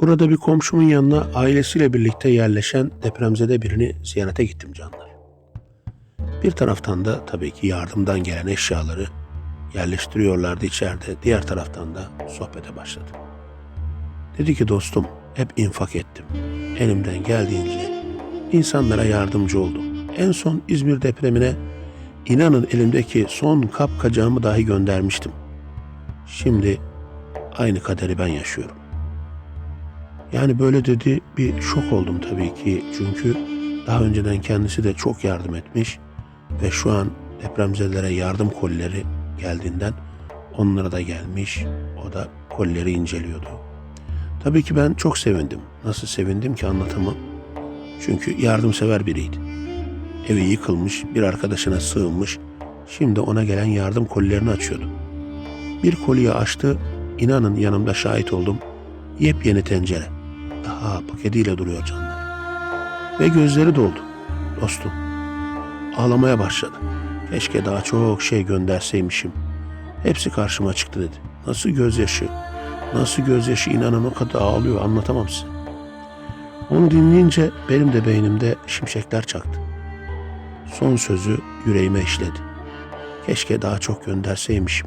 Burada bir komşumun yanına ailesiyle birlikte yerleşen depremzede birini ziyarete gittim canlar. Bir taraftan da tabii ki yardımdan gelen eşyaları yerleştiriyorlardı içeride. Diğer taraftan da sohbete başladı. Dedi ki dostum hep infak ettim. Elimden geldiğince insanlara yardımcı oldum. En son İzmir depremine inanın elimdeki son kap kacağımı dahi göndermiştim. Şimdi aynı kaderi ben yaşıyorum. Yani böyle dedi bir şok oldum tabii ki. Çünkü daha önceden kendisi de çok yardım etmiş ve şu an depremzedelere yardım kolileri geldiğinden onlara da gelmiş. O da kolileri inceliyordu. Tabii ki ben çok sevindim. Nasıl sevindim ki anlatamam. Çünkü yardımsever biriydi. Evi yıkılmış, bir arkadaşına sığınmış. Şimdi ona gelen yardım kolilerini açıyordu. Bir koliyi açtı, inanın yanımda şahit oldum. Yepyeni tencere. Daha paketiyle duruyor canlar. Ve gözleri doldu. Dostum. Ağlamaya başladı. Keşke daha çok şey gönderseymişim. Hepsi karşıma çıktı dedi. Nasıl gözyaşı? Nasıl gözyaşı inanın o kadar ağlıyor anlatamam size. Onu dinleyince benim de beynimde şimşekler çaktı. Son sözü yüreğime işledi. Keşke daha çok gönderseymişim.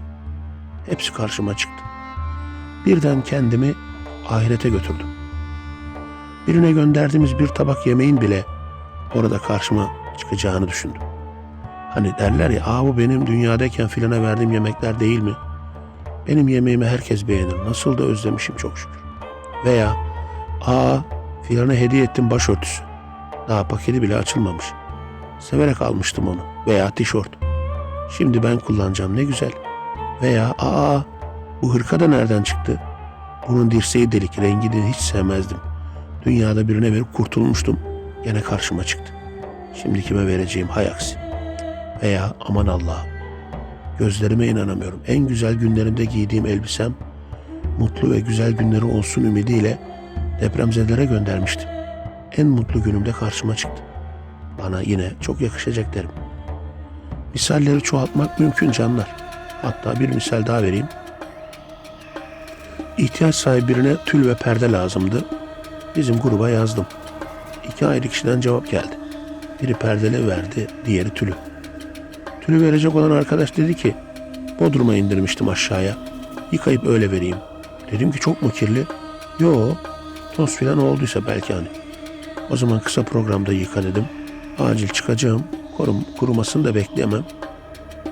Hepsi karşıma çıktı. Birden kendimi ahirete götürdüm. Birine gönderdiğimiz bir tabak yemeğin bile orada karşıma çıkacağını düşündüm. Hani derler ya, aa bu benim dünyadayken filana verdiğim yemekler değil mi? Benim yemeğimi herkes beğenir. Nasıl da özlemişim çok şükür. Veya, aa filana hediye ettim başörtüsü. Daha paketi bile açılmamış. Severek almıştım onu. Veya tişört. Şimdi ben kullanacağım ne güzel. Veya, aa bu hırka da nereden çıktı? Bunun dirseği delik, rengini hiç sevmezdim. Dünyada birine verip kurtulmuştum. Gene karşıma çıktı. Şimdi kime vereceğim hay aksi. Veya aman Allah'ım. Gözlerime inanamıyorum. En güzel günlerimde giydiğim elbisem mutlu ve güzel günleri olsun ümidiyle depremzedelere göndermiştim. En mutlu günümde karşıma çıktı. Bana yine çok yakışacak derim. Misalleri çoğaltmak mümkün canlar. Hatta bir misal daha vereyim. İhtiyaç sahibi birine tül ve perde lazımdı. Bizim gruba yazdım. İki ayrı kişiden cevap geldi. Biri perdeli verdi, diğeri tülü. Tülü verecek olan arkadaş dedi ki, Bodrum'a indirmiştim aşağıya. Yıkayıp öyle vereyim. Dedim ki çok mu kirli? Yo, toz filan olduysa belki hani. O zaman kısa programda yıka dedim. Acil çıkacağım. Kurum, kurumasını da bekleyemem.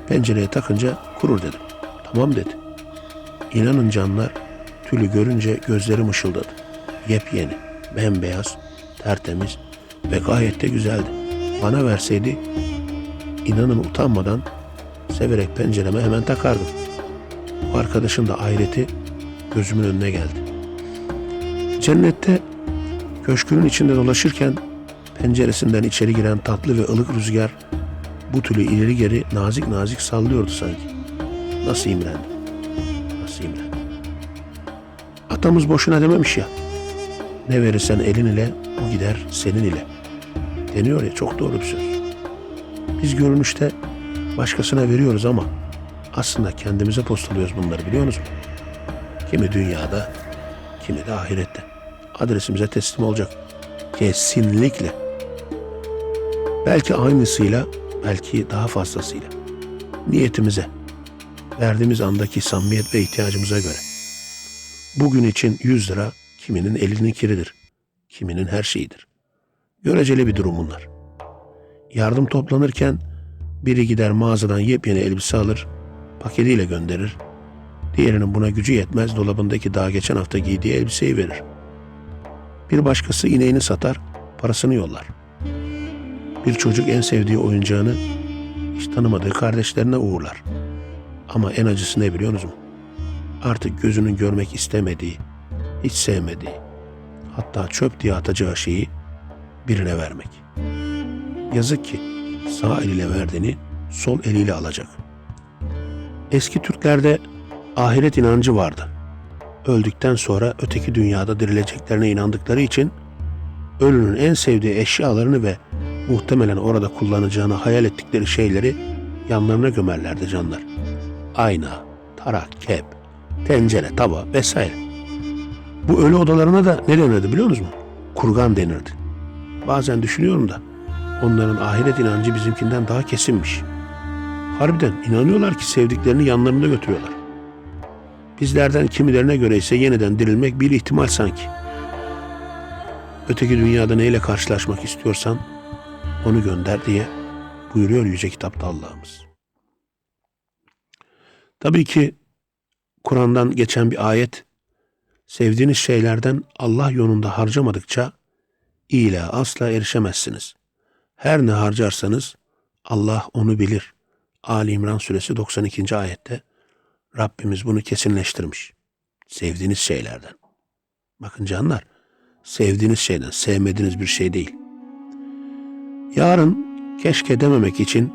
Pencereye takınca kurur dedim. Tamam dedi. İnanın canlar, tülü görünce gözlerim ışıldadı. Yepyeni, bembeyaz, tertemiz ve gayet de güzeldi. Bana verseydi inanın utanmadan severek pencereme hemen takardım. Bu arkadaşın da ayreti gözümün önüne geldi. Cennette köşkünün içinde dolaşırken penceresinden içeri giren tatlı ve ılık rüzgar bu tülü ileri geri nazik nazik sallıyordu sanki. Nasıl imrendim. Nasıl imrendim. Atamız boşuna dememiş ya. Ne verirsen elin ile bu gider senin ile. Deniyor ya çok doğru bir söz. Biz görünüşte başkasına veriyoruz ama aslında kendimize postalıyoruz bunları biliyor musunuz? Kimi dünyada, kimi de ahirette. Adresimize teslim olacak. Kesinlikle. Belki aynısıyla, belki daha fazlasıyla. Niyetimize, verdiğimiz andaki samimiyet ve ihtiyacımıza göre. Bugün için 100 lira kiminin elinin kiridir, kiminin her şeyidir. Göreceli bir durum bunlar. Yardım toplanırken biri gider mağazadan yepyeni elbise alır, paketiyle gönderir. Diğerinin buna gücü yetmez dolabındaki daha geçen hafta giydiği elbiseyi verir. Bir başkası ineğini satar, parasını yollar. Bir çocuk en sevdiği oyuncağını hiç tanımadığı kardeşlerine uğurlar. Ama en acısı ne biliyor musunuz? Artık gözünün görmek istemediği, hiç sevmediği, hatta çöp diye atacağı şeyi birine vermek. Yazık ki sağ eliyle verdiğini sol eliyle alacak. Eski Türklerde ahiret inancı vardı. Öldükten sonra öteki dünyada dirileceklerine inandıkları için ölünün en sevdiği eşyalarını ve muhtemelen orada kullanacağını hayal ettikleri şeyleri yanlarına gömerlerdi canlar. Ayna, tarak, kep, tencere, tava vesaire. Bu ölü odalarına da ne denirdi biliyor musunuz? Kurgan denirdi. Bazen düşünüyorum da onların ahiret inancı bizimkinden daha kesinmiş. Harbiden inanıyorlar ki sevdiklerini yanlarında götürüyorlar. Bizlerden kimilerine göre ise yeniden dirilmek bir ihtimal sanki. Öteki dünyada neyle karşılaşmak istiyorsan onu gönder diye buyuruyor Yüce Kitapta Allah'ımız. Tabii ki Kur'an'dan geçen bir ayet, sevdiğiniz şeylerden Allah yolunda harcamadıkça iyiliğe asla erişemezsiniz. Her ne harcarsanız Allah onu bilir. Ali İmran suresi 92. ayette Rabbimiz bunu kesinleştirmiş. Sevdiğiniz şeylerden. Bakın canlar, sevdiğiniz şeyden, sevmediğiniz bir şey değil. Yarın keşke dememek için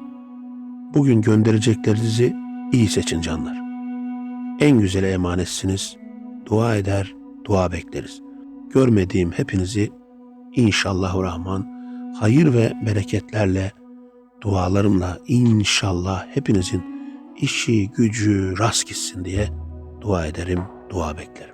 bugün göndereceklerinizi iyi seçin canlar. En güzel emanetsiniz. Dua eder, dua bekleriz. Görmediğim hepinizi inşallah rahman hayır ve bereketlerle dualarımla inşallah hepinizin işi gücü rast gitsin diye dua ederim, dua beklerim.